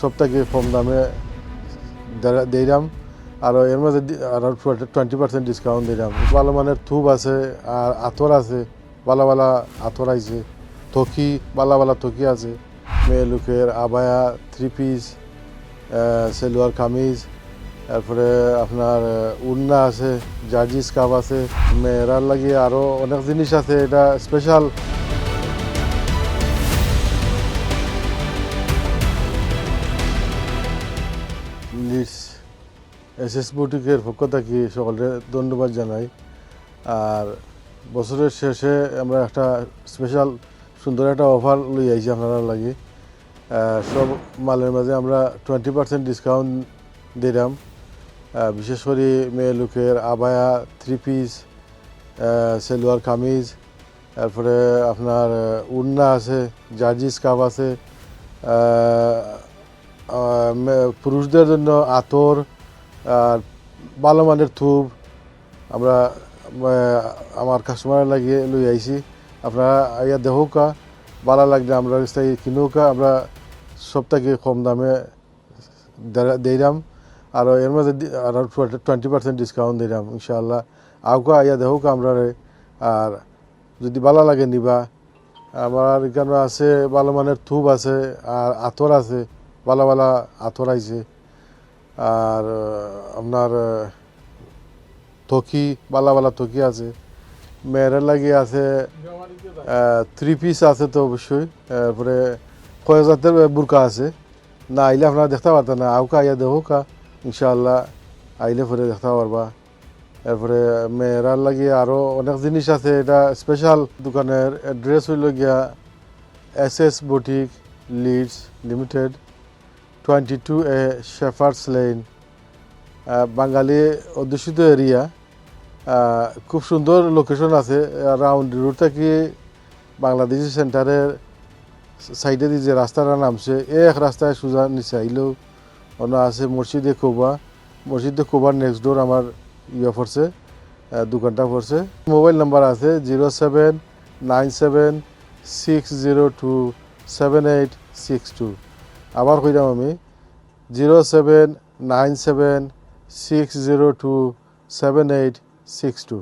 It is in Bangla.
সব থেকে কম দামে দিলাম। আর এর মধ্যে দি- আরও টোয়েন্টি পার্সেন্ট ডিসকাউন্ট দিলাম। ভালো মানের থুব আছে, আর আতর আছে ভালো ভালো আতর আছে থকি ভালো ভালো থকি আছে। মেয়ে লোকের আবায়া থ্রি পিস সেলোয়ার কামিজ, তারপরে আপনার উন্না আছে জার্জি স্কার্ফ আছে। মেয়েরার লাগে আরও অনেক জিনিস আছে, এটা স্পেশাল লিডস এস এস বুটিকের পক্ষ থেকে সকলের ধন্যবাদ জানাই। আর বছরের শেষে আমরা একটা স্পেশাল সুন্দর একটা অফার লই আইছি আপনারা লাগে। সব মালের মাঝে আমরা টোয়েন্টি পার্সেন্ট ডিসকাউন্ট দিলাম। বিশেষ করে মেয়ে লোকের আবায়া থ্রি পিস সেলোয়ার কামিজ, তারপরে আপনার উন্না আছে জার্জি স্কার্ফ আছে পুরুষদের জন্য আতর, আর ভালো মানের থুব আমরা আমার কাস্টমার লাগিয়ে লই আইছি। আপনারা আইয়া দেখোকা, ভালো লাগলে আমরা কিনুকা, আমরা সব থেকে কম দামে দিলাম আর এর মধ্যে আরও টোয়েন্টি পার্সেন্ট ডিসকাউন্ট দিলাম ইনশাআল্লাহ। আউকা আইয়া দেখোকা আমরা আর যদি ভালো লাগে নিবা। আমার এখানে আছে, ভালো মানের থুব আছে, আর আতর আছে। ভালো আতর আইছে আর আপনার থকি ভালো থকি আছে। মেয়েরের লাগে আছে থ্রি পিস আছে তো অবশ্যই। তারপরে কয়েক জাতের বুরকা আছে। না, আইলে আপনারা দেখতে পারতেন না। আউকা আইয়া দেখো কা। ইনশাআল্লাহ আইলে পরে দেখতে পারবা। এরপরে মেয়েরার লাগে আরও অনেক জিনিস আছে। এটা স্পেশাল দোকানের অ্যাড্রেস হইল গিয়া S S boutique Leeds limited. Twenty two A Shepherds Lane বাঙালি অধ্যুষিত এরিয়া খুব সুন্দর লোকেশন আছে রাউন্ড রোড থেকে বাংলাদেশি সেন্টারের সাইডে দিয়ে যে রাস্তাটা নামছে এই এক রাস্তায় সোজা নিচে আইলেও অন্য আছে মসজিদে কোবা মসজিদে কোবার নেক্সট ডোর আমার ইয়ে পড়ছে আহ, দোকানটা পড়ছে। মোবাইল নাম্বার আছে zero seven nine seven six zero two seven eight six two. আবার কইলাম আমি zero seven nine seven six zero two seven eight six two